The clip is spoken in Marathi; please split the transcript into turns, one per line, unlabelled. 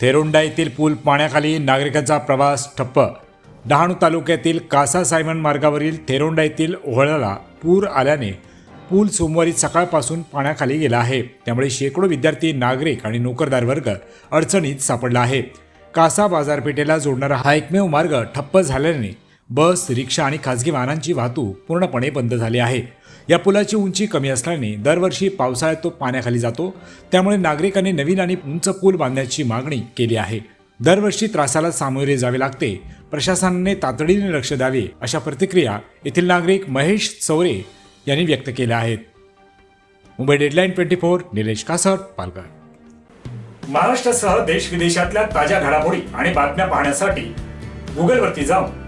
थेरोंडा येथील पूल पाण्याखाली नागरिकांचा प्रवास ठप्प. डहाणू तालुक्यातील कासा सायमन मार्गावरील थेरोंडा येथील ओहळाला पूर आल्याने पूल सोमवारी सकाळपासून पाण्याखाली गेला आहे. त्यामुळे शेकडो विद्यार्थी नागरिक आणि नोकरदार वर्ग अडचणीत सापडला आहे. कासा बाजारपेठेला जोडणारा हा एकमेव मार्ग ठप्प झाल्याने बस रिक्षा आणि खाजगी वाहनांची वाहतूक पूर्णपणे बंद झाली आहे. या पुलाची उंची कमी असल्याने दरवर्षी पावसाळ्यात तो पाण्याखाली जातो. त्यामुळे नागरिकांनी नवीन आणि उंच पूल बांधण्याची मागणी केली आहे. दरवर्षी त्रासाला सामोरे जावे लागते. प्रशासनाने तातडीने लक्ष द्यावे अशा प्रतिक्रिया येथील नागरिक महेश चौरे यांनी व्यक्त केल्या आहेत. Mumbai deadline twenty four Nilesh Kasat Palghar. महाराष्ट्रासह देश विदेशातल्या ताज्या घडामोडी आणि बातम्या पाहण्यासाठी गुगलवरती जाऊन